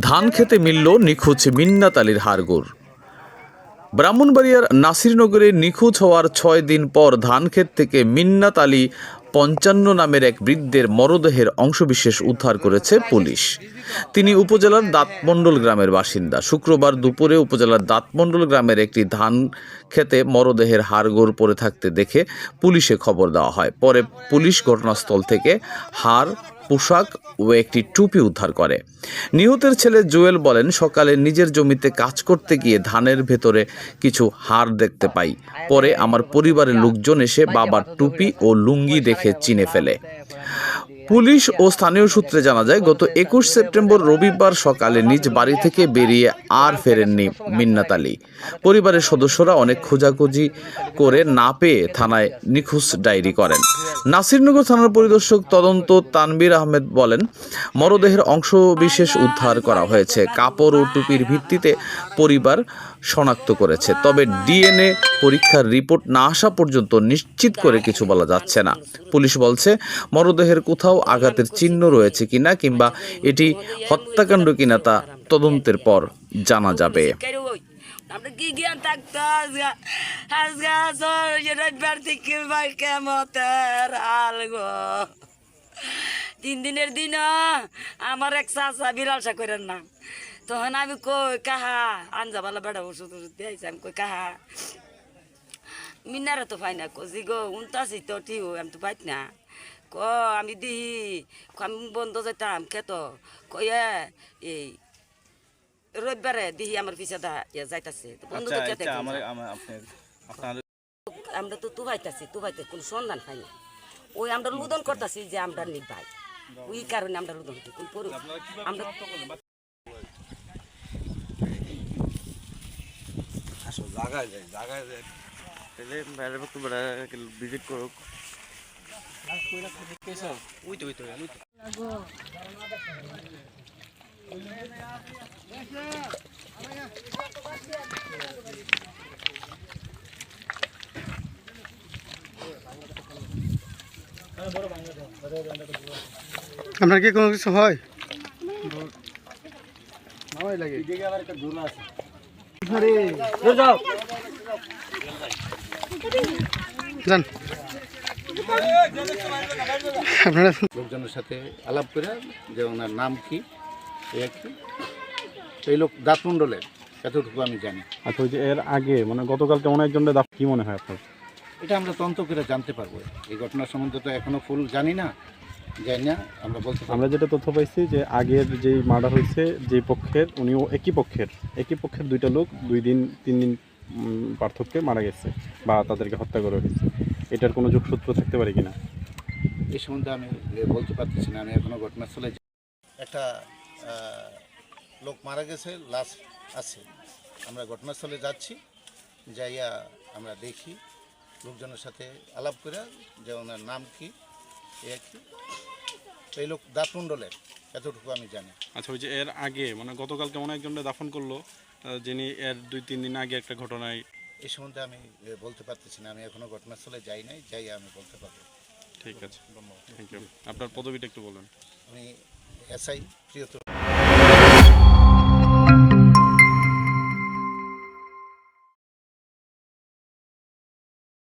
ধান খেতে মিলল নিখোঁজ মিন্নাত আলীর হাড়গোড়। ব্রাহ্মণবাড়িয়ার নাসিরনগরে নিখোঁজ হওয়ার ছয় দিন পর ধানক্ষেত থেকে মিন্নাত আলী পঞ্চান্ন নামের এক বৃদ্ধের মরদেহের অংশবিশেষ উদ্ধার করেছে পুলিশ। তিনি উপজেলার দাঁতমণ্ডল গ্রামের বাসিন্দা। শুক্রবার দুপুরে উপজেলার দাঁতমণ্ডল গ্রামের একটি ধান খেতে মরদেহের হাড়গোড় পড়ে থাকতে দেখে পুলিশে খবর দেওয়া হয়। পরে পুলিশ ঘটনাস্থল থেকে হাড় পোশাক ও একটি টুপি উদ্ধার করে। নিহতের ছেলে জুয়েল বলেন, সকালে নিজের জমিতে কাজ করতে গিয়ে ধানের ভেতরে কিছু হার দেখতে পাই। পরে আমার পরিবারের লোকজন এসে বাবার টুপি ও লুঙ্গি দেখে চিনে ফেলে। পুলিশ ও স্থানীয় সূত্রে জানা যায়, গত একুশ সেপ্টেম্বর রবিবার সকালে নিজ বাড়ি থেকে বেরিয়ে আর ফেরেননি মিন্নাত আলী। পরিবারের সদস্যরা অনেক খোঁজাখুঁজি করে না পেয়ে থানায় নিখোঁজ ডায়েরি করেন। নাসিরনগর থানার পরিদর্শক তদন্ত তানবির আহমেদ বলেন, মরদেহের অংশ বিশেষ উদ্ধার করা হয়েছে। কাপড় ও টুপির ভিত্তিতে পরিবার শনাক্ত করেছে, তবে ডিএনএ পরীক্ষার রিপোর্ট না আসা পর্যন্ত নিশ্চিত করে কিছু বলা যাচ্ছে না। পুলিশ বলছে, মরদেহের কোথাও আঘাতের চিহ্ন রয়েছে কিনা কিংবা এটি হত্যাকাণ্ড কিনা তা তদন্তের পর জানা যাবে। কি তিন দিনের দিন আমার এক চাষা বিড়ালসা করেন না। তখন আমি কই, কাহা? আনজাবালা বেড়া ওষুধ ওষুধ দিয়েছি আমি কই, কাহা? মিনারে তো পাই না কজি গো উনতাছি তো ঠিক আমি তো পাইত না। ক আমি দিহি আমি বন্ধ যেতাম খেত কয়ে এই রবিবারে দিহি আমার পিছা দা ইয়া যাইতাছে। বন্ধু আচ্ছা তো আচ্ছা খেতে আমার তো তুবাইতাছি তুবাইতে কোনো সন্ধান পাই না। ওই আমরা লুদন করতেছি যে আমরা নিবাই ওই কারণে আমরা লুদন করি আমরা আসো জায়গায় যায় জায়গায় যায়। তাহলে বাইরে একটু বেড়া ভিজিট করুক ওই তো ওই তো ওই তো আপনার কি কোনো কিছু হয় যান। আপনারা লোকজনের সাথে আলাপ করে যে ওনার নাম কি এই আর কি এই লোক দাঁতমণ্ডলের এতটুকু আমি জানি। আচ্ছা ওই যে এর আগে মানে গতকাল কেমন একজনের দাফ কি মনে হয় আপনার? এটা আমরা তন্ত করে জানতে পারব। এই ঘটনা সম্বন্ধে তো এখনও ফুল জানি না জানি না আমরা বলতে আমরা যেটা তথ্য পাইছি যে আগের যেই মার্ডার হয়েছে যে পক্ষের উনিও একই পক্ষের একই পক্ষের দুইটা লোক দুই দিন তিন দিন পার্থক্যে মারা গেছে বা তাদেরকে হত্যা করে হয়েছে এটার কোনো যোগসূত্র থাকতে পারে কিনা? এই সম্বন্ধে আমি বলতে পারতেছি না, আমি এখনও ঘটনাস্থলে একটা লোক মারা গেছে, লাশ আছে। আমরা ঘটনাস্থলে যাচ্ছি, যাইয়া আমরা দেখি, লোকজনের সাথে আলাপ করে যে ওনার নাম কি আর কি। এই লোক দাঁতমণ্ডলের এতটুকু আমি জানি। আচ্ছা ওই যে এর আগে মানে গতকাল কেমন একজনের দাফন করল যিনি এর দুই তিন দিন আগে একটা ঘটনায় এই সম্বন্ধে আমি বলতে পারতেছি না আমি এখনও ঘটনাস্থলে যাই নাই যাই আমি বলতে পারব। ঠিক আছে। ধন্যবাদ। থ্যাংক ইউ আপনার পদবিটা একটু বলুন। আমি এসআই প্রিয়তম